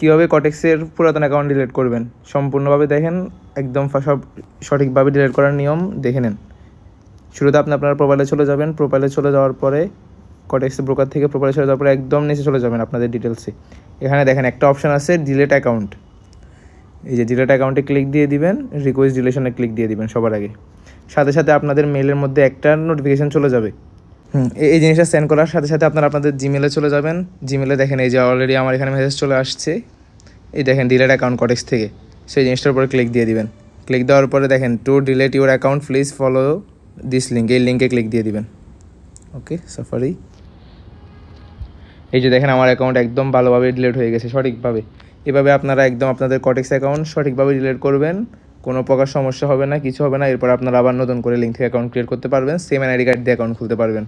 কীভাবে কটেক্সের পুরাতন account delete করবেন? সম্পূর্ণভাবে দেখেন, একদম সব সঠিকভাবে ডিলিট করার নিয়ম দেখে নেন। শুরুতে আপনি আপনার প্রোফাইলে চলে যাবেন প্রোফাইলে চলে যাওয়ার পরে কটেক্স ব্রোকার থেকে প্রোফাইলে চলে যাওয়ার পরে একদম নিচে চলে যাবেন আপনাদের ডিটেলসে এখানে দেখেন, একটা অপশান আছে ডিলেট অ্যাকাউন্ট এই যে ডিলেট অ্যাকাউন্টে ক্লিক দিয়ে দিবেন রিকোয়েস্ট ডিলেশনে ক্লিক দিয়ে দিবেন সবার আগে। সাথে সাথে আপনাদের মেলের মধ্যে একটা নোটিফিকেশান চলে যাবে। হুম এই- জিনিসটা সেন্ড করার সাথে সাথে আপনারা আপনাদের জিমেলে চলে যাবেন। জিমেলে দেখেন, এই যে অলরেডি আমার এখানে মেসেজ চলে আসছে। এই দেখেন ডিলেট অ্যাকাউন্ট কটেক্স থেকে, সেই জিনিসটার উপরে ক্লিক দিয়ে দিবেন। ক্লিক দেওয়ার পরে দেখেন to delete your account please follow this link এই লিঙ্কে ক্লিক দিয়ে দিবেন। ওকে সাফারি এই যে দেখেন আমার অ্যাকাউন্ট একদম ভালোভাবে ডিলেট হয়ে গেছে সঠিকভাবে। এভাবে আপনারা একদম আপনাদের কটেক্স অ্যাকাউন্ট সঠিকভাবে ডিলেট করবেন, কোনো প্রকার সমস্যা হবে না, কিছু হবে না, এরপর আপনারা আবার নতুন করে লিঙ্ক থেকে অ্যাকাউন্ট ক্রিয়েট করতে পারবেন সেম আইডি কার্ড দিয়ে অ্যাকাউন্ট খুলতে পারবেন।